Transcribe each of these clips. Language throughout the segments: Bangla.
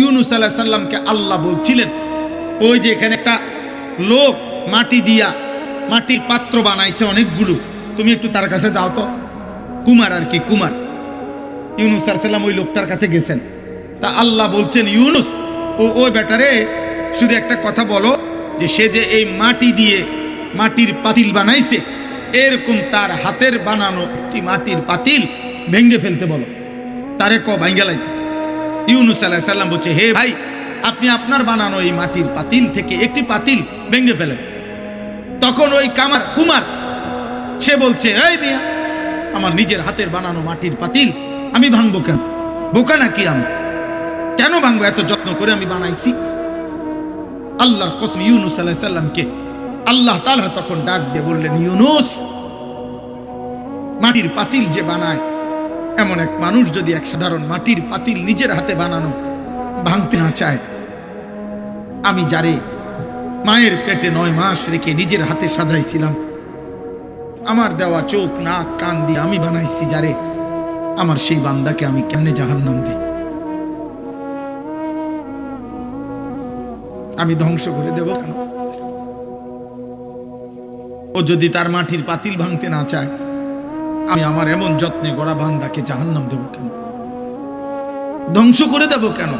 ইউনুস আল্লাহ সাল্লামকে আল্লাহ বলছিলেন, ওই যে এখানে একটা লোক মাটি দিয়া মাটির পাত্র বানাইছে অনেকগুলো, তুমি একটু তার কাছে যাও তো। কুমার আর কি, কুমার। ইউনুস আলাইহিস সাল্লাম ওই লোকটার কাছে গেছেন। তা আল্লাহ বলছেন, ইউনুস, ও ওই ব্যাটারে শুধু একটা কথা বলো, যে সে যে এই মাটি দিয়ে মাটির পাতিল বানাইছে, এরকম তার হাতের বানানো একটি মাটির পাতিল ভেঙ্গে ফেলতে বলো। তারে ক, ভাঙ্গে লাইতে ইউনুস আলাহ সাল্লাম বলছে, হে ভাই, আপনি আপনার বানানো এই মাটির পাতিল থেকে একটি পাতিল ভেঙে ফেলেন। তখন ওই কামার, কুমার, সে বলছে, এই মিয়া, আমার নিজের হাতের বানানো মাটির পাতিল আমি ভাঙবো কেন? বোকা নাকি আমি? কেন ভাঙবো? এত যত্ন করে আমি বানাইছি। আল্লাহর কসম, ইউনুস আলাহ সাল্লামকে আল্লাহ তাআলা তখন ডাক দিয়ে বললেন, ইউনুস, মাটির পাতিল যে বানায় এমন এক মানুষ যদি এক সাধারণ মাটির পাতিল নিজের হাতে বানানো ভাঙতে না চায়, আমি যারে মায়ের পেটে নয় মাস রেখে নিজের হাতে সাজাইছিলাম, আমার দেওয়া চোখ, নাক, কান দিয়ে আমি বানাইছি যারে আমার সেই বান্দাকে আমি কেমনে জাহান্নাম দিই? আমি ধ্বংস করে দেব কেন? ও যদি তার মাটির পাতিল ভাঙতে না চায় আমি আমার এমন যত্নে গড়া বান্দাকে জাহান্নাম দেব কেন? ধ্বংস করে দেব কেন?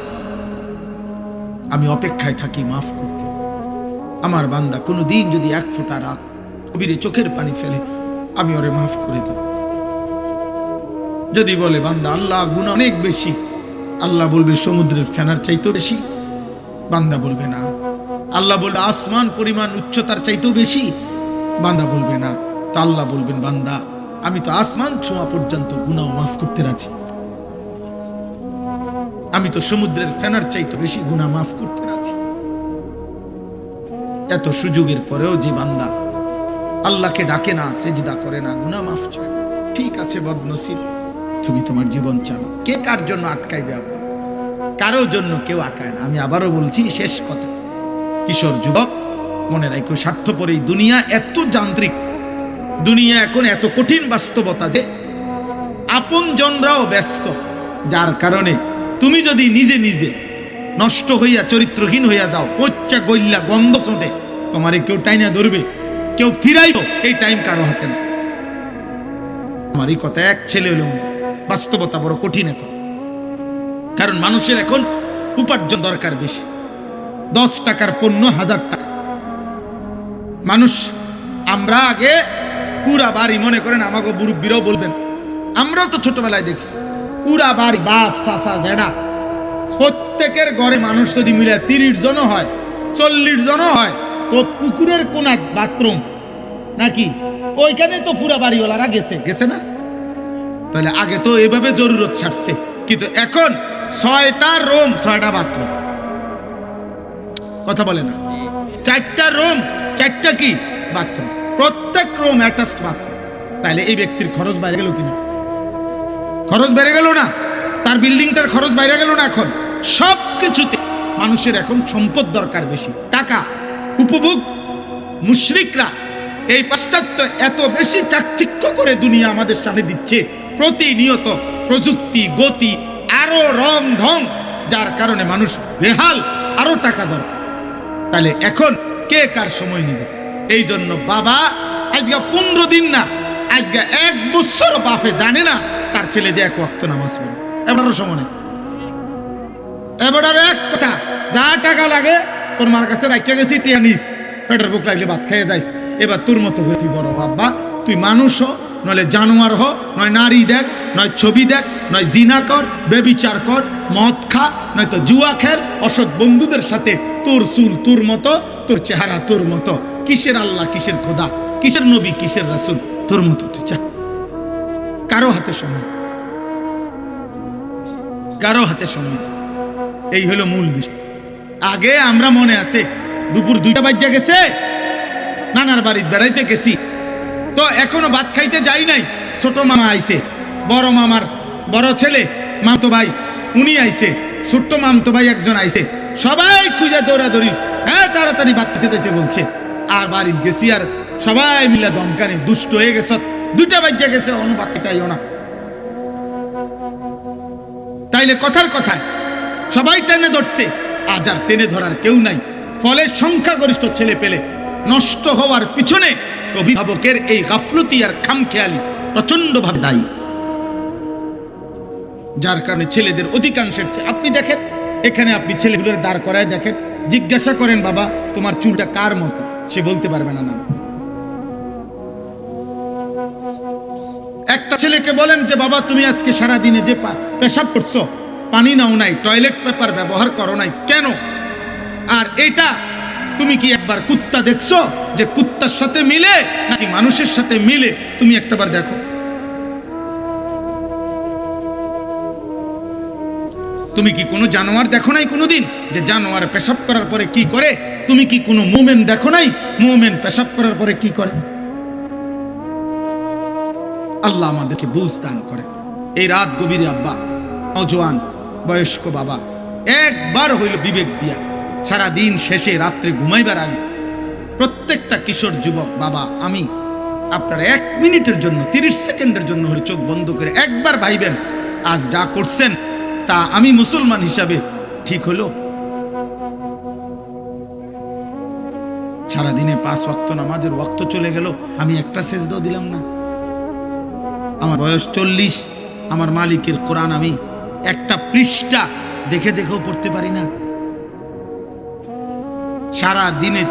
আমি অপেক্ষায় থাকি, মাফ করতে আমার বান্দা কোনো দিন যদি এক ফোঁটা রাত কবিরে চোখের পানি ফেলে, আমি ওরে মাফ করে দেব। যদি বলে, বান্দা, আল্লাহ গুণ অনেক বেশি। আল্লাহ বলবে, সমুদ্রের ফেনার চাইতেও বেশি। বান্দা বলবে, না। আল্লাহ বলবে, আসমান পরিমাণ উচ্চতার চাইতেও বেশি। বান্দা বলবে, না। তা আল্লাহ বলবেন, বান্দা আমি তো আসমান ছোঁয়া পর্যন্ত গুনাহ মাফ করতে রাজি। আমি তো সমুদ্রের ফেনার চাইতে বেশি গুনাহ মাফ করতে রাজি। এত সুযোগের পরেও যে বান্দা আল্লাহকে ডাকে না, সেজদা করে না, গুনাহ মাফ চায়। ঠিক আছে বদনসিব, তুমি তোমার জীবন চালো কে কার জন্য আটকাইবে আব্বা? কারও জন্য কেউ আটকায় না। আমি আবারও বলছি, শেষ কথা। কিশোর যুবক, মনে রাখো, স্বার্থপর এই দুনিয়া এত যান্ত্রিক। দুনিয়া এখন এত কঠিন বাস্তবতা যে আপন জনরাও ব্যস্ত। যার কারণে তুমি যদি নিজে নিজে নষ্ট হইয়া চরিত্রহীন হইয়া যাও পচ্চা গইল্লা গন্ধ শোঁটে তোমারে কেউ টাইনা ধরবে, কেউ ফিরাইব, এই টাইম কারও হাতে না। আমার এই কথা এক ছেলে হইল বাস্তবতা বড় কঠিন এখন। কারণ মানুষের এখন উপার্জন দরকার বেশি। দশ টাকার পণ্য, হাজার টাকা। মানুষ, আমরা আগে পুরা বাড়ি, মনে করেন আমাকে মুরব্বীরাও বলবেন। আমরাও তো ছোটবেলায় দেখছি। পুরা বাড়ি, বাপ সাসা জেডা প্রত্যেকের ঘরে মানুষ যদি মিলে তিরিশ জনও হয়, চল্লিশ জনও হয়, তো পুকুরের কোন বাথরুম নাকি? ওইখানে তো পুরা বাড়িওয়ালারা গেছে। গেছে না? তাহলে আগে তো এভাবে জরুরত ছাড়ছে। কিন্তু এখন ছয়টা রুম, ছয়টা বাথরুম। কথা বলে না। চারটা রুম, চারটা কি? বাথরুম। প্রত্যেক রুম অ্যাটাচড বাথরুম তাহলে এই ব্যক্তির খরচ বাইরে গেল কিনা? খরচ বেড়ে গেল না? তার বিল্ডিংটার খরচ বাইরে গেল না এখন? সব কিছুতে মানুষের এখন সম্পদ দরকার বেশি। টাকা, উপভোগ, মুশরিকরা এই পাশ্চাত্য এত বেশি চাকচিক্য করে দুনিয়া আমাদের সামনে দিচ্ছে, প্রতিনিয়ত প্রযুক্তি, গতি, আরও রং ঢং, যার কারণে মানুষ বেহাল, আরও টাকা দরকার। তাহলে এখন কে কার সময় নিবে? এই জন্য বাবা, আজকে পনেরো দিন না, আজকে এক বছর বাপে জানে না তার ছেলে যে এক ওয়াক্ত নামাজ পড়ে। এবারও সময় এবার এক কথা, যা টাকা লাগে, তোর মার কাছে রাখিয়া গেছি, টিয়া নিস। পেটের বুক লাগলে ভাত খেয়ে যাইস। এবার তোর মতো করে তুই বড় বাবা তুই মানুষ হ, নইলে জানোয়ার হ, নয় নারী দেখ, নয় ছবি দেখ, নয় জিনা কর, বেবিচার কর, মদ খা, নয়তো জুয়া খেল, অসৎ বন্ধুদের সাথে তোর চুল তোর মতো, তোর চেহারা তোর মতো। কিসের আল্লাহ, কিসের খোদা, কিসের নবী, কিসের রাসুল? তোর মতো তুই চা কারও হাতে সময় কারও হাতে সময় এই হলো মূল বিষয়। আগে আমরা মনে আছে, দুপুর দুইটা বাজ্যা গেছে, নানার বাড়ির বেড়াইতে গেছি। তো এখনও ভাত খাইতে যাই নাই। ছোট মামা আইছে, বড় মামার বড় ছেলে, মামতো ভাই, উনি আইছে, ছোট্ট মামতো ভাই একজন আইছে। সবাই খুঁজে দৌড়াদৌড়ি হ্যাঁ তাড়াতাড়ি ভাত খেতে যেতে বলছে। আর বাড়িতে গেছি আর সবাই মিলে দমকানি দুষ্ট হয়ে গেছে। দুইটা বাজ্যা গেছে, অনুবাদ চাইও না। তাইলে কথার কথায়, সবাই টেনে ধরছে, আজ আর টেনে ধরার কেউ নাই। ফলে সংখ্যাগরিষ্ঠ ছেলে পেলে নষ্ট হওয়ার পিছনে অভিভাবকের এই গাফলতি আর খামখেয়ালি প্রচন্ডভাবে দায়ী। যার কারণে ছেলেদের অধিকাংশের আপনি দেখেন, এখানে আপনি ছেলেগুলোর দাঁড় করায় দেখেন। জিজ্ঞাসা করেন, বাবা, তোমার চুলটা কার মতো? সে বলতে পারবে না নাম একটা ছেলেকে বলেন যে, বাবা, তুমি আজকে সারা দিনে যে পেশাব করছ, পানি নাও নাই, টয়লেট পেপার ব্যবহার করো নাই, কেন? আর এটা তুমি কি একবার কুত্তা দেখছ, যে কুত্তার সাথে মিলে, নাকি মানুষের সাথে মিলে? তুমি একটাবার দেখো। তুমি কি কোনো জানোয়ার দেখো নাই কোনোদিন, যে জানোয়ার পেশাব করার পরে কি করে তুমি কি কোনো মোমেন দেখো নাই? মোমেন পেশাব করার পরে কি করে? আল্লাহ আমাদেরকে বুঝ দান করে। এই রাত গভীরে আব্বা, নজওয়ান, বয়স্ক বাবা, একবার হইল বিবেক দিয়া সারা দিন শেষে রাত্রে ঘুমাইবার আগে প্রত্যেকটা কিশোর যুবক বাবা, আমি আপনার এক মিনিটের জন্য, তিরিশ সেকেন্ডের জন্য হলে চোখ বন্ধ করে একবার ভাইবেন, আজ যা করছেন তা আমি মুসলমান হিসাবে ঠিক হলো। সারাদিনে পাঁচ ওয়াক্ত নামাজের ওয়াক্ত চলে গেল, আমি একটা সেজদাও দিলাম না। আমার বয়স চল্লিশ, আমার মালিকের কোরআন আমি একটা পৃষ্ঠা দেখে দেখেও পড়তে পারি না। সারা দিনে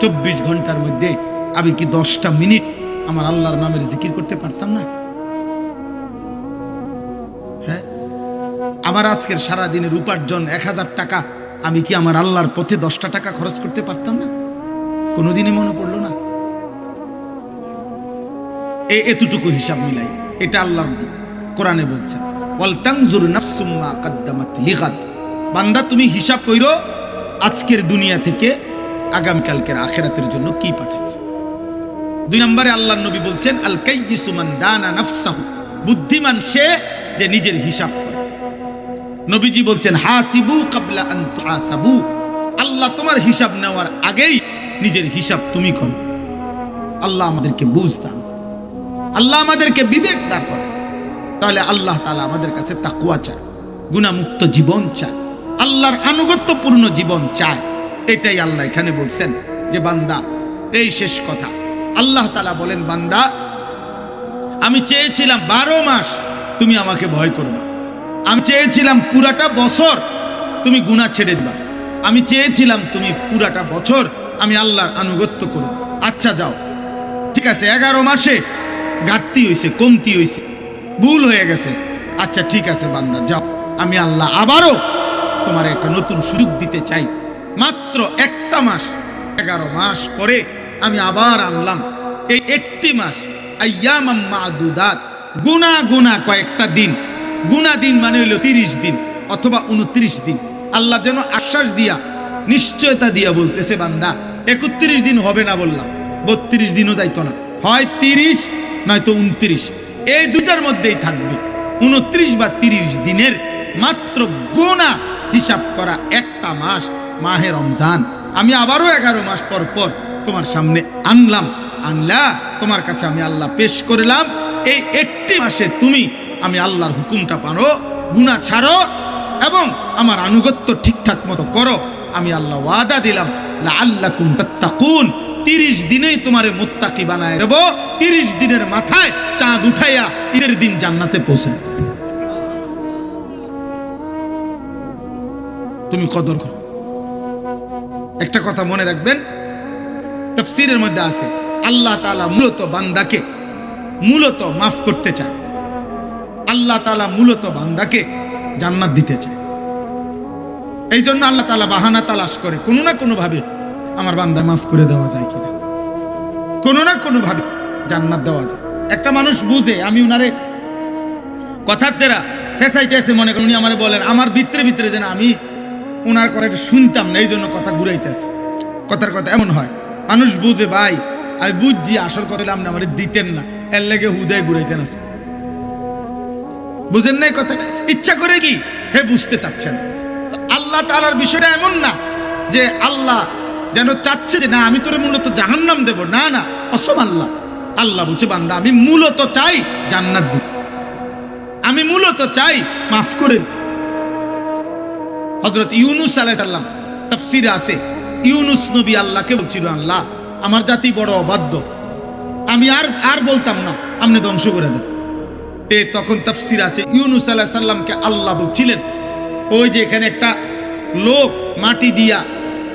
চব্বিশ ঘণ্টার মধ্যে আমি কি দশটা মিনিট আমার আল্লাহর নামের জিকির করতে পারতাম না? হ্যাঁ? আমার আজকের সারা দিনের উপার্জন এক হাজার টাকা, আমি কি আমার আল্লাহর পথে দশটা টাকা খরচ করতে পারতাম না? কোনোদিনই মনে পড়ল না। এ- এতটুকু হিসাব মিলাই, এটা আল্লাহর কোরআনে লিগাদ। বান্দা, তুমি হিসাব কইরো, আজকের দুনিয়া থেকে আগামীকালকের আখেরাতের জন্য কি পাঠাইছো? দুই নম্বরে আল্লাহর নবী বলছেন আল কাইয়িসু মান দানা নাফসাহু। বুদ্ধিমান সে যে নিজের হিসাব করে। নবীজি বলছেন, হাসিবু কাবলা আন তুহাসাবু আল্লাহ তোমার হিসাব নেওয়ার আগেই নিজের হিসাব তুমি করো। আল্লাহ আমাদেরকে বুঝ দান আল্লাহ আমাদেরকে বিবেক দান করে। তাহলে আল্লাহ তালা আমাদের কাছে তাকুয়া চায় গুণামুক্ত জীবন চায়, আল্লাহর আনুগত্যপূর্ণ জীবন চায়। এটাই আল্লাহ এখানে বলছেন যে, বান্দা, এই শেষ কথা। আল্লাহ তালা বলেন, বান্দা, আমি চেয়েছিলাম বারো মাস তুমি আমাকে ভয় করবা আমি চেয়েছিলাম পুরাটা বছর তুমি গুণা ছেড়ে দিবা। আমি চেয়েছিলাম তুমি পুরাটা বছর আমি আল্লাহর আনুগত্য করো আচ্ছা যাও। ঠিক আছে, এগারো মাসে ঘাটতি হয়েছে কমতি হয়েছে ভুল হয়ে গেছে। আচ্ছা ঠিক আছে বান্দা, যাও। আমি আল্লাহ আবারও তোমার একটা নতুন সুযোগ দিতে চাই। মাত্র একটা মাস, এগারো মাস পরে আমি আবার আনলাম। এই একটি মাস আইয়ামাম মাদুদাত, গুনা গুনা কয়েকটা দিন। গুনা দিন মানে হইল তিরিশ দিন অথবা উনত্রিশ দিন। আল্লাহ যেন আশ্বাস দিয়া, নিশ্চয়তা দিয়া বলতেছে বান্দা একত্রিশ দিন হবে না বললাম। বত্রিশ দিনও যাইতো না। হয় তিরিশ, নয়তো উনত্রিশ। এই দুটার মধ্যেই থাকবে। উনত্রিশ বা তিরিশ দিনের মাত্র গোনা হিসাব করা একটা মাস, মাহে রমজান। আমি আবারও এগারো মাস পর পর তোমার সামনে আনলাম। আনলা, তোমার কাছে আমি আল্লাহ পেশ করলাম। এই একটি মাসে তুমি আমি আল্লাহর হুকুমটা পারো, গুণা ছাড়ো এবং আমার আনুগত্য ঠিকঠাক মতো করো। আমি আল্লাহ ওয়াদা দিলাম। আল্লাহ তাত্তাকুন। তিরিশ দিনেই তোমারে মুত্তাকি বানায় দেব। তিরিশ দিনের মাথায় চাঁদ উঠাইয়া ঈদের দিন জান্নাতে পৌঁছায় তুমি কদর করো। একটা কথা মনে রাখবেন, তফসিরের মধ্যে আছে, আল্লাহ তাআলা মূলত বান্দাকে মূলত মাফ করতে চায়। আল্লাহ তাআলা মূলত বান্দাকে জান্নাত দিতে চায়। এই জন্য আল্লাহ তালা বাহানা তালাশ করে। কোনো না কোনোভাবে আমার বান্দা মাফ করে দেওয়া যায় কিনা। কোনো না কোনোভাবে জান্নাত দেওয়া যায়। একটা মানুষ বুঝে, আমি উনারে কথার তেরা ফেসাইতেছে মনে করেন উনি আমারে বলেন, আমার ভিতরে ভিতরে যেন আমি ওনার কথাটা শুনতাম না এই জন্য কথা ঘুরাইতেছে কথার কথা এমন হয়, মানুষ বুঝে, ভাই, আমি বুঝছি, আসল কথা আপনি আমার দিতেন না, এর লেগে হুদয় ঘুরাইতেন আছে বুঝেন নাই কথাটা? ইচ্ছা করে কি? হে, বুঝতে চাচ্ছেন। তো আল্লাহ তালার বিষয়টা এমন না যে আল্লাহ যেন চাচ্ছে যে না, আমি তোরে মূলত জাহান্নাম দেব। না না অসম আল্লাহ। আল্লাহ বলছে, বান্দা, আমি মূলত চাই জান্নাত দিতে। আমি মূলত চাই মাফ করে দিতে। হজরত ইউনুস আলাইসাল্লাম তাফসির আছে, ইউনুস নবী আল্লাহকে বলছিল, আল্লাহ, আমার জাতি বড় অবাধ্য। আমি আর আর বলতাম না, আপনি ধ্বংস করে দেন। এ তখন তাফসির আছে, ইউনুস আলাহ সাল্লামকে আল্লাহ বলছিলেন ওই যে এখানে একটা লোক মাটি দিয়া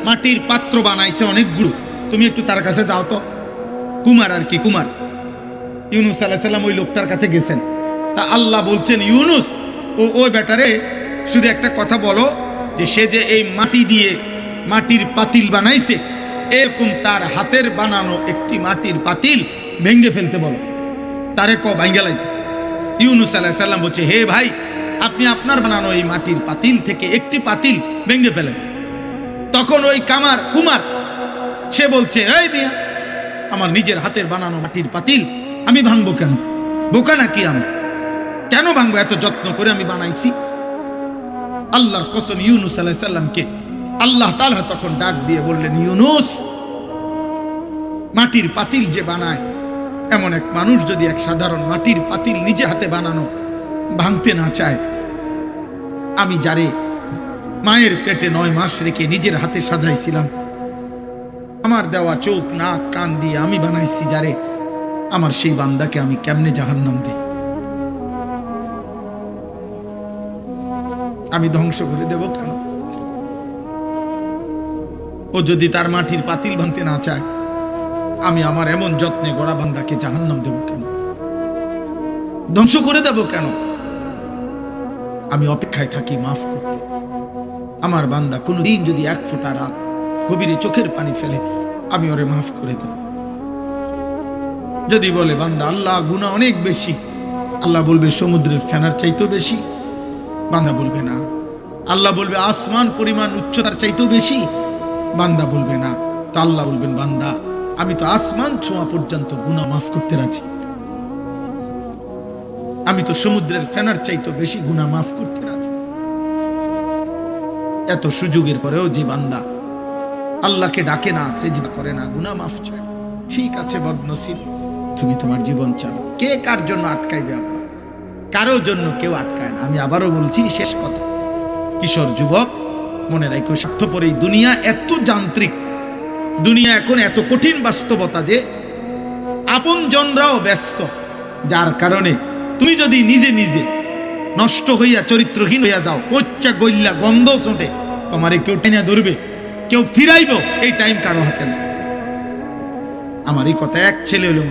মাটির পাত্র বানাইছে অনেকগুলো তুমি একটু তার কাছে যাও তো। কুমার আর কি, কুমার। ইউনুস আলাহ সাল্লাম ওই লোকটার কাছে গেছেন। তা আল্লাহ বলছেন, ইউনুস, ও ওই ব্যাটারে শুধু একটা কথা বলো, যে সে যে এই মাটি দিয়ে মাটির পাতিল বানাইছে, এরকম তার হাতের বানানো একটি মাটির পাতিল ভেঙ্গে ফেলতে বলো। তারে ক, ভাঙ্গে লাইতে ইউনুস আলাহ সাল্লাম বলছে, হে ভাই আপনি আপনার বানানো এই মাটির পাতিল থেকে একটি পাতিল ভেঙে ফেলেন। তখন ওই কামার, কুমার, সে বলছে, এই মিয়া, আমার নিজের হাতের বানানো মাটির পাতিল আমি ভাঙবো কেন? বোকা নাকি আমি? কেন ভাঙবো? এত যত্ন করে আমি বানাইছি। আল্লাহর কসম ইউনুস আলাহ সাল্লামকে আল্লাহ তালা তখন ডাক দিয়ে বললেন, ইউনুস, মাটির পাতিল যে বানায়, এমন এক মানুষ যদি এক সাধারণ মাটির পাতিল নিজে হাতে বানানো ভাঙতে না চায়। আমি যারে মায়ের পেটে নয় মাস রেখে নিজের হাতে সাজাইছিলাম, আমার দেওয়া চোখ, নাক, কান দিয়ে আমি বানাইছি যারে আমার সেই বান্দাকে আমি কেমনে জাহান্নাম দিই? আমি ধ্বংস করে দেব কেন? ও যদি তার মাটির পাতিল ভাঙতে না চায়, আমি আমার এমন যত্নে গড়া বান্দাকে জাহান্নাম দেব কেন? ধ্বংস করে দেব কেন? আমি অপেক্ষায় থাকি, মাফ করতে আমার বান্দা কোনো দিন যদি এক ফোঁটা রাত গভীরে চোখের পানি ফেলে, আমি ওরে মাফ করে দেব। যদি বলে, বান্দা, আল্লাহ গুণা অনেক বেশি। আল্লাহ বলবে, সমুদ্রের ফেনার চাইতেও বেশি। বান্দা বলবে, না। আল্লাহ বলবে, আসমান পরিমাণ উচ্চতার চাইতেও বেশি। বান্দা বলবে, না। তা আল্লাহ বলবেন, বান্দা, আমি তো আসমান ছোঁয়া পর্যন্ত গুণা মাফ করতে রাজি। আমি তো সমুদ্রের ফেনার চাইতো বেশি গুণা মাফ করতে রাজি। এত সুযোগের পরেও যে বান্দা আল্লাহকে ডাকে না, সেজদা করে না গুণা মাফ চায়। ঠিক আছে বদনসিব, তুমি তোমার জীবন চালো। কে কার জন্য আটকাইবে আব্বা কারও জন্য কেউ আটকায় না। আমি আবারও বলছি, শেষ কথা। কিশোর যুবক, মনে রাখো, স্বার্থপর এই দুনিয়া এত যান্ত্রিক। দুনিয়া এখন এত কঠিন বাস্তবতা যে আপন জনরাও ব্যস্ত। যার কারণে তুমি যদি নিজে নিজে নষ্ট হইয়া, চরিত্রহীন হইয়া যাও কচ্চা গইল্লা, গন্ধ ছোটে তোমারে কেউ টেনে ধরবে, কেউ ফিরাইব, এই টাইম কারও হাতে না আমার এই কথা এক ছেলে হলো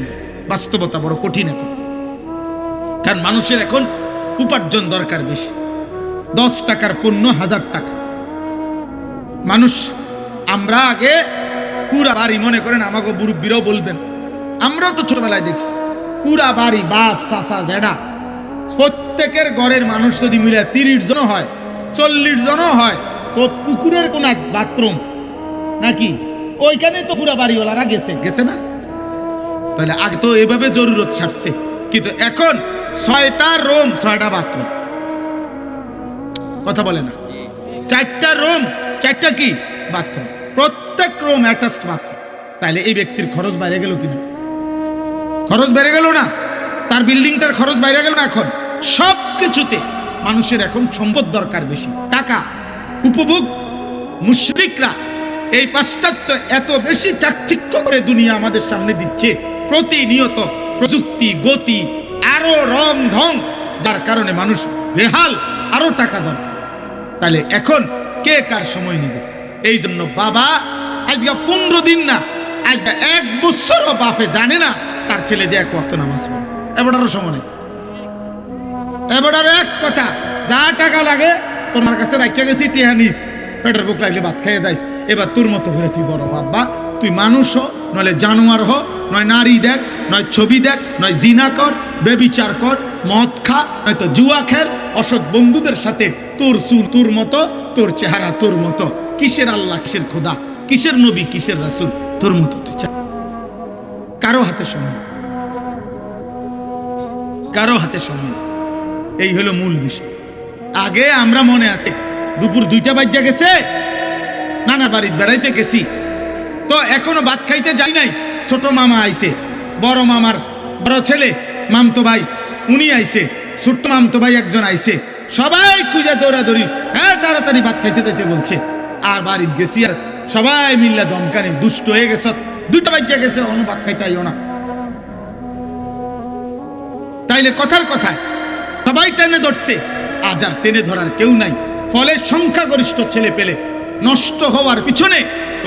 বাস্তবতা বড় কঠিন এখন। কারণ মানুষের এখন উপার্জন দরকার বেশি। দশ টাকার পণ্য হাজার টাকা। মানুষ, আমরা আগে পুরা বাড়ি মনে করেন আমাকে মুরব্বীরাও বলবেন, আমরাও তো ছোটবেলায় দেখছি। পুরা বাড়ি, বাপ সাসা জেডা প্রত্যেকের ঘরের মানুষ যদি মিলে তিরিশ জন হয়, চল্লিশ জন হয়, তো পুকুরের কোন এক বাথরুম নাকি? ওইখানে তো পুরা বাড়িওয়ালারা গেছে। গেছে না? তাহলে আগে তো এভাবে জরুরত ছাড়ছে। কিন্তু এখন ছয়টা রুম, ছয়টা বাথরুম। কথা বলে না। চারটা রুম, চারটা কি? বাথরুম। প্রত্যেক রুম অ্যাটাচড বাথরুম। তাহলে এই ব্যক্তির খরচ বাইরে গেল কিনা খরচ বেড়ে গেল না। তার বিল্ডিংটার খরচ বাইরে গেল না এখন। সব কিছুতে মানুষের এখন সম্পদ দরকার বেশি। টাকা উপভোগ মুশরিকরা এই পাশ্চাত্য এত বেশি চাকচিক্য করে দুনিয়া আমাদের সামনে দিচ্ছে। প্রতিনিয়ত প্রযুক্তি, গতি, আরও রং ঢং, যার কারণে মানুষ বেহাল, আরও টাকা দরকার। তাহলে এখন কে কার সময় নিবে? এই জন্য বাবা, আজকে পনেরো দিন না আজকে এক বছরও বাপে জানে না তার ছেলে যে এক ওয়াক্ত নামাজ এবারও সময় নেই। এবার আর এক কথা, যা টাকা লাগে তোমার কাছে রাখিয়া গেছি, টিহা নিস। পেটের বুক লাগলে ভাত খেয়ে যাইস। এবার তোর মতো করে তুই বড় হ আব্বা। তুই মানুষ হ, নইলে জানোয়ার হ, নয় নারী দেখ, নয় ছবি দেখ, নয় জিনা কর, বেবিচার কর, মদ খা নয়তো জুয়া খেল। অসৎ বন্ধুদের সাথে তোর সুর তোর মতো, তোর চেহারা তোর মতো। কিসের আল্লাহ, কিসের খোদা? কিসের নবী, কিসের রাসূল? তোর মতো তুই কারও হাতে সময়। কারও হাতে সময় এই হলো মূল বিষয়। আগে আমরা মনে আছে, দুপুর দুইটা বাজ্যা গেছে, নানা বাড়ির বেড়াইতে গেছি। তো এখনও ভাত খাইতে যাই নাই, ছোট মামা আইছে, বড় মামার বড় ছেলে, মামতো ভাই, উনি আইছে, ছোট্ট মামতো ভাই একজন আইছে। সবাই খুঁজে দৌড়াদৌড়ি হ্যাঁ তাড়াতাড়ি ভাত খাইতে যাইতে বলছে। আর বাড়িত গেছি আর সবাই মিল্লা দমকানি, দুষ্ট হয়ে গেছ। দুইটা বাচ্চা গেছে ভাত খাইতে আইও না। তাইলে কথার কথায় সবাই টেনে ধরছে, আজ আর টেনে ধরার কেউ নাই। ফলে সংখ্যাগরিষ্ঠ ছেলে পেলে নষ্ট হওয়ার পিছনে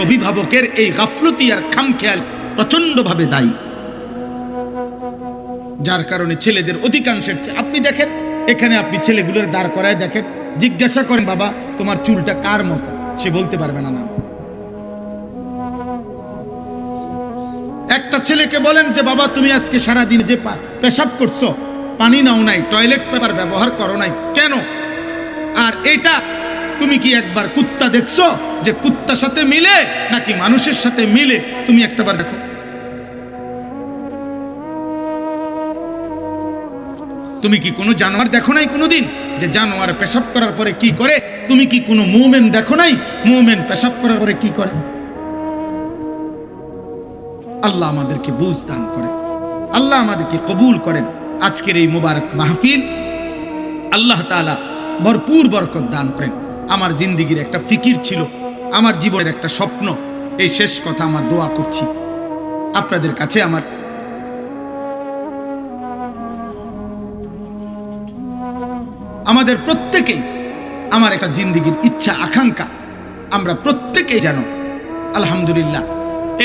অভিভাবকের এই গাফলতি আর খামখেয়াল প্রচন্ডভাবে দায়ী। যার কারণে ছেলেদের অধিকাংশের আপনি দেখেন, এখানে আপনি ছেলেগুলোর দাঁড় করায় দেখেন, জিজ্ঞাসা করেন, বাবা, তোমার চুলটা কার মতো? সে বলতে পারবে না না। ছেলেকে বলেন যে, বাবা, তুমি আজকে সারা দিন যে পেশাব করছ, পানি নাও নাই, টয়লেট পেপার ব্যবহার করো নাই, কেন? আর এটা তুমি কি একবার কুত্তা দেখছ যে কুত্তার সাথে মিলে নাকি মানুষের সাথে মিলে? তুমি একটাবার দেখো। তুমি কি কোনো জানোয়ার দেখো নাই কোনোদিন যে জানোয়ার পেশাব করার পরে কি করে? তুমি কি কোনো মুভমেন্ট দেখো নাই? মুভমেন পেশাব করার পরে কি করে? আল্লাহ আমাদেরকে বুঝ দান করে আল্লাহ আমাদেরকে কবুল করেন। আজকের এই মুবারক মাহফিল আল্লাহ তাআলা ভরপুর বরকত দান করেন। আমার জিন্দিগির একটা ফিকির ছিল, আমার জীবনের একটা স্বপ্ন। এই শেষ কথা আমার দোয়া করছি। আপনাদের কাছে আমার আমাদের প্রত্যেকেই আমার একটা জিন্দিগির ইচ্ছা, আকাঙ্ক্ষা। আমরা প্রত্যেকেই যেন আলহামদুলিল্লাহ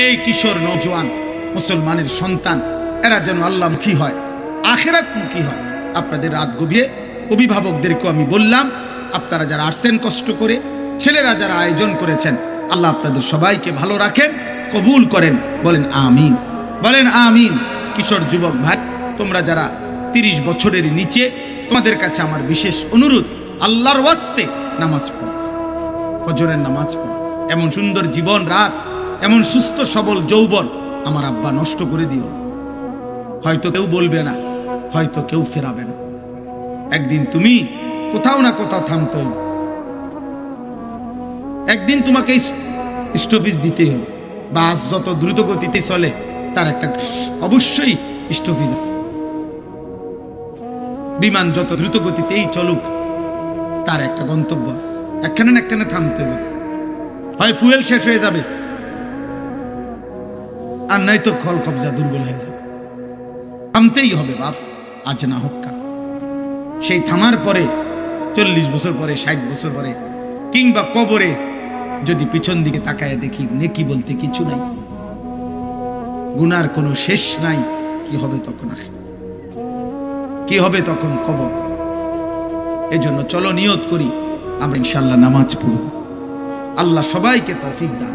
এই কিশোর নজওয়ান মুসলমানের সন্তান, এরা যেন আল্লাহমুখী হয়, আখেরাতমুখী হয়। আপনাদের রাত গভীরে অভিভাবকদেরকেও আমি বললাম, আপনারা যারা আসছেন কষ্ট করে, ছেলেরা যারা আয়োজন করেছেন, আল্লাহ আপনাদের সবাইকে ভালো রাখেন, কবুল করেন, বলেন আমিন। বলেন আমিন। কিশোর যুবক ভাই, তোমরা যারা তিরিশ বছরের নিচে, তোমাদের কাছে আমার বিশেষ অনুরোধ, আল্লাহর ওয়াস্তে নামাজ পড়ো, ফজরের নামাজ পড়ো। এমন সুন্দর জীবন, রাত এমন সুস্থ, সবল যৌবন আমার আব্বা নষ্ট করে দিও। হয়তো কেউ বলবে না, হয়তো কেউ ফেরাবে না। একদিন তুমি কোথাও না কোথাও থামতে হইবে। একদিন তোমাকে স্টপিস দিতেই হবে। বাস যত দ্রুত গতিতে চলে, তার একটা অবশ্যই স্টপিস আছে। বিমান যত দ্রুত গতিতেই চলুক, তার একটা গন্তব্য আছে। একখানে না একখানে থামতে হবে। হয় ফুয়েল শেষ হয়ে যাবে আর নাই তো খল কবজা দুর্বল হয়ে যাবে। থামতেই হবে বাপ, আজ না হোক কাল। সেই থামার পরে, চল্লিশ বছর পরে, ষাট বছর পরে, কিংবা কবরে যদি পিছন দিকে তাকায় দেখি, নেকি বলতে কিছু নাই। গুনার কোনো শেষ নাই, কি হবে তখন আখে কি হবে তখন কবর? এজন্য চলো নিয়ত করি, আমরা ইনশাল্লাহ নামাজ পড়ব। আল্লাহ সবাইকে তৌফিক দান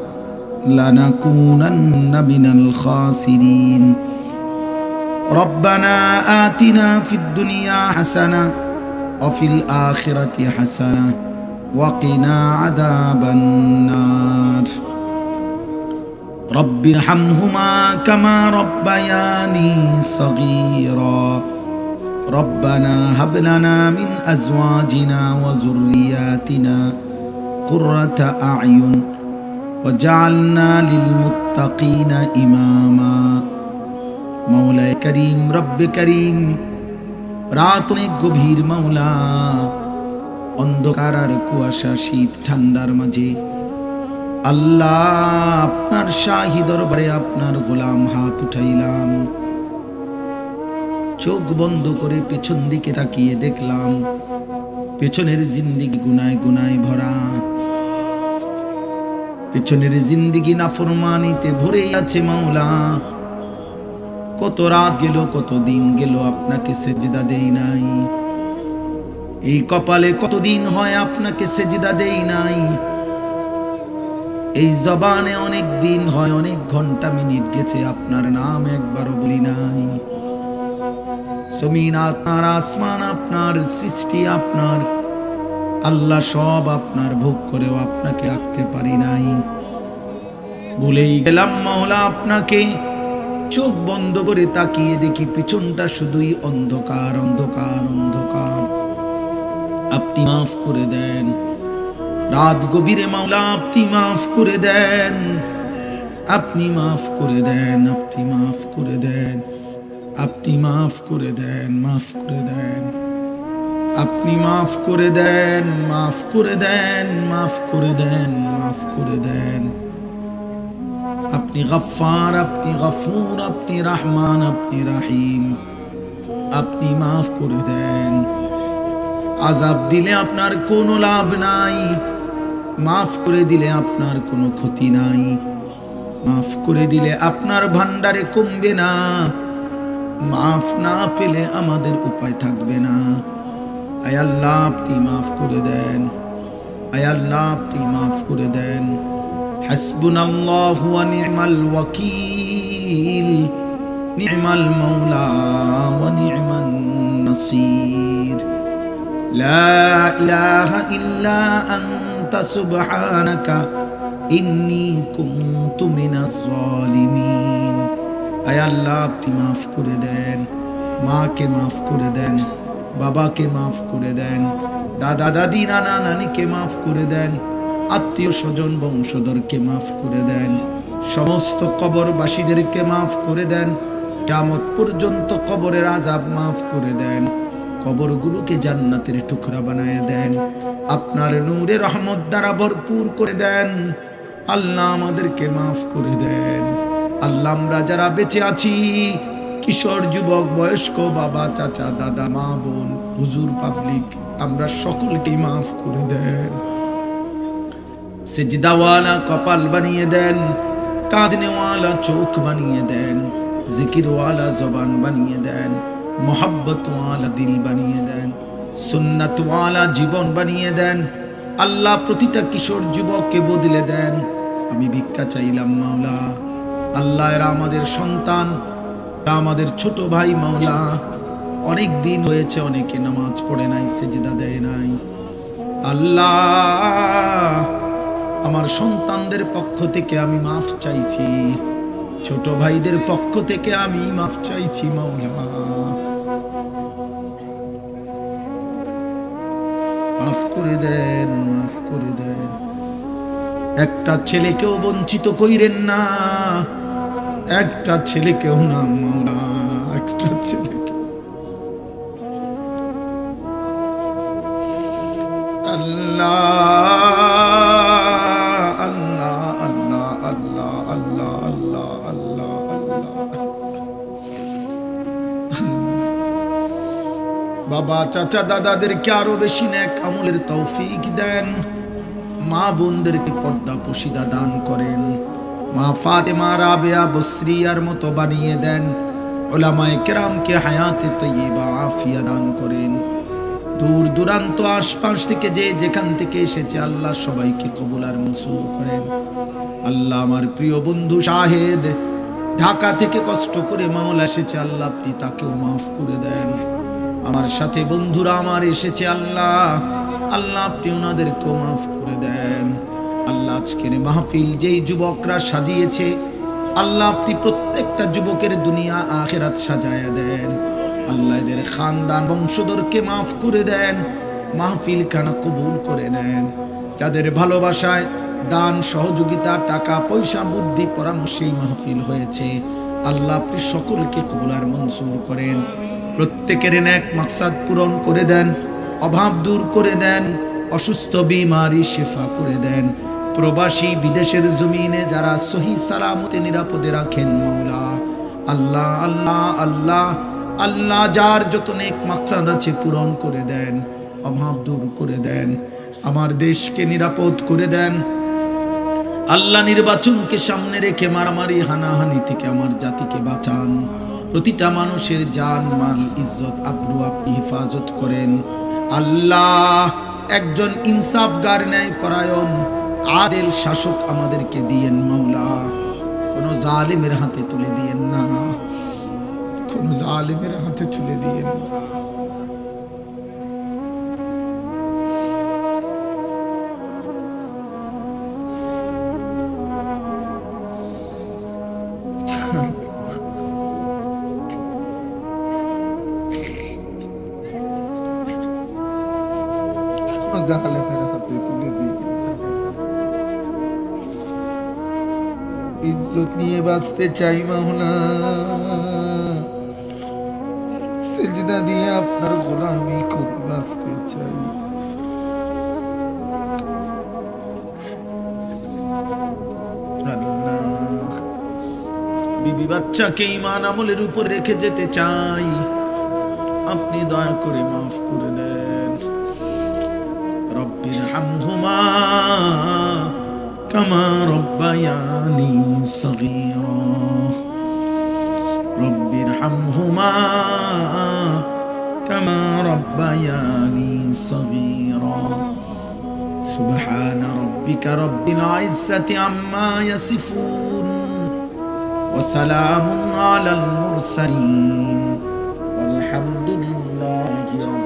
لنكونن من الخاسرين. ربنا آتنا في الدنيا حسنة وفي الآخرة حسنة وقنا عذاب النار. رب ارحمهما كما ربياني صغيرا. ربنا هب لنا من أزواجنا وذرياتنا قرة أعين وجعلنا للمتقين إماما মৌলায় করিম রব্বে করিম রাত অনেক গভীর মাওলা অন্ধকার আর কুয়াশা শীত ঠান্ডার মাঝে আল্লাহ আপনার শাহী দরবারে আপনার গোলাম হাত উঠাইলাম চোখ বন্ধ করে পেছন দিকে তাকিয়ে দেখলাম পেছনের জিন্দিগি গুনায় গুনায় ভরা পেছনের জিন্দিগি নাফরমানিতে ভরে আছে মাওলা। কত রাত গেল, কত দিন গেল, আপনাকে সেজদা দেই নাই। এই কপালে কতদিন হয়, আপনাকে সেজদা দেই নাই। এই জবানে অনেক দিন হয়, অনেক ঘণ্টা মিনিট গেছে, আপনার নাম একবারও বলি নাই। জমিন আপনার, আসমান আপনার, সৃষ্টি আপনার আল্লাহ সব আপনার ভোগ করেও আপনাকে রাখতে পারি নাই। বলেই গেলাম মাওলা আপনাকে। চোখ বন্ধ করে তাকিয়ে দেখি পিছনটা শুধুই অন্ধকার অন্ধকার অন্ধকার। আপনি মাফ করে দেন। রাত গভীরে মাওলা আপনি মাফ করে দেন। আপনি মাফ করে দেন, আপনি মাফ করে দেন। আপনি মাফ করে দেন, মাফ করে দেন। আপনি মাফ করে দেন, মাফ করে দেন, মাফ করে দেন, মাফ করে দেন। আপনি গফফার, আপনি গফুর, আপনি রহমান, আপনি রাহিম। আপনি মাফ করে দেন। আজাব দিলে আপনার কোনো লাভ নাই। মাফ করে দিলে আপনার কোনো ক্ষতি নাই। মাফ করে দিলে আপনার ভান্ডারে কমবে না। মাফ না পেলে আমাদের উপায় থাকবে না। আয় আল্লাহ আপনি মাফ করে দেন আয় আল্লাহ আপনি মাফ করে দেন হাসবুনাল্লাহু ওয়া নি'মাল ওয়াকিল নি'মাল মাওলা ওয়া নি'মান নাসির লা ইলাহা ইল্লা আনতা সুবহানাকা ইন্নী কুনতু মিনাজ জালিমিন আয় আল্লাহ আপনি মাফ করে দেন মাকে মাফ করে দেন বাবাকে মাফ করে দেন। দাদা, দাদি, নানা, নানিকে মাফ করে দেন। আত্মীয় স্বজন, বংশধরকে মাফ করে দেন। সমস্ত কবরবাসীদেরকে মাফ করে দেন। কামত পর্যন্ত কবরের আজাব মাফ করে দেন। কবরগুলোকে জান্নাতের টুকরা বানায় দেন। আপনার নূরে রহমত দ্বারা ভরপুর করে দেন। আল্লাহ আমাদেরকে মাফ করে দেন। আল্লাহ আমরা যারা বেঁচে আছি কিশোর যুবক, বয়স্ক বাবা, চাচা, দাদা, মা, বোন, হুজুর, পাবলিক, আমরা সকলকে মাফ করে দেন। সেজদাওয়ালা কপাল বানিয়ে দেন, কাঁদনেওয়ালা চোখ বানিয়ে দেন, জিকিরওয়ালা জবান বানিয়ে দেন, মোহাব্বতওয়ালা দিল বানিয়ে দেন, সুন্নাতওয়ালা জীবন বানিয়ে দেন, আল্লাহ প্রতিটা কিশোর যুবককে বদলে দেন। আমি ভিক্ষা চাইলাম মাওলা, আল্লাহ এরা আমাদের সন্তান এরা আমাদের ছোট ভাই মাওলা, অনেক দিন হয়েছে অনেকে নামাজ পড়ে নাই, সেজদা দেয় নাই। আল্লাহ, আমার সন্তানদের পক্ষ থেকে আমি মাফ চাইছি। ছোট ভাইদের পক্ষ থেকে আমি মাফ চাইছি মাওলা। মাফ করে দেন, মাফ করে দেন। একটা ছেলেকেও বঞ্চিত কইরেন না। একটা ছেলে কেউ না মাওলা একটা ছেলে আল্লাহ আল্লাহ আল্লাহ আল্লাহ আল্লাহ বাবা চাচা দাদাদেরকে আরও বেশি ন্যাক আমলের তৌফিক দেন মা বোনদেরকে পর্দা পুশিদা দান করেন মা ফাতেমা রাবেয়া বসরিয়ার মতো বানিয়ে দেন। ওলামায়ে কেরামকে হায়াতে তৈবা আফিয়া দান করেন। দূর দূরান্ত আশপাশ থেকে যে যেখান থেকে এসেছে আল্লাহ সবাইকে কবুল আর মনসুর করেন। আল্লাহ আমার প্রিয় বন্ধু শাহেদ, ঢাকা থেকে কষ্ট করে মাওলা এসেছে, আল্লাহ আপনি তাকেও মাফ করে দেন। আমার সাথে বন্ধুরা আমার এসেছে, আল্লাহ আল্লাহ আপনি ওনাদেরকেও মাফ করে দেন। আল্লাহ আজকের মাহফিল যেই যুবকরা সাজিয়েছে, আল্লাহ আপনি প্রত্যেকটা যুবকের দুনিয়া আখেরাত সাজায়া দেন। আল্লাহ এদের খানদান বংশধরকে মাফ করে দেন, মাহফিল খানা কবুল করে নেন। যাদের ভালোবাসায় দান, সহযোগিতা, টাকা, পয়সা, বুদ্ধি পরামর্শেই মাহফিল হয়েছে, আল্লাহ আপনি সকলকে কবুলার মঞ্জুর করেন। প্রত্যেকের ন্যাক মাকসাদ পূরণ করে দেন, অভাব দূর করে দেন, অসুস্থ, বিমারি, শেফা করে দেন। প্রবাসী বিদেশের জমিনে যারা সহি সালামতে নিরাপদে রাখেন মৌলা আল্লাহ আল্লাহ আল্লাহ আল্লাহ যার যত নেক মাকসাদ আছে পূরণ করে দেন, অভাব দূর করে দেন, আমার দেশকে নিরাপদ করে দেন। আল্লাহ নির্বাচনকে সামনে রেখে মারামারি, হানাহানি থেকে আমার জাতিকে বাঁচান। প্রতিটা মানুষের জান, মাল, ইজ্জত, আব্রু আপনি হেফাজত করেন। আল্লাহ একজন ইনসাফগার ন্যায় পরায়ণ আদেল শাসক আমাদেরকে দিয়েন মাওলা কোন জালিমের হাতে তুলে দিয়েন না কোন জালিমের হাতে তুলে দিয়েন না। বাঁচতে চাই মাওলা। সেজদা দিয়ে আপনার গোলামি করে বাঁচতে চাই। বিবি বাচ্চাকে ইমান আমলের উপর রেখে যেতে চাই। আপনি দয়া করে মাফ করে দেন। রব্বির হামহুমা কামা রব্বায়ানি সগীরা। ارحمهما كما ربياني صغيرا. سبحان ربك رب العزة عما يصفون وسلام على المرسلين. والحمد لله رب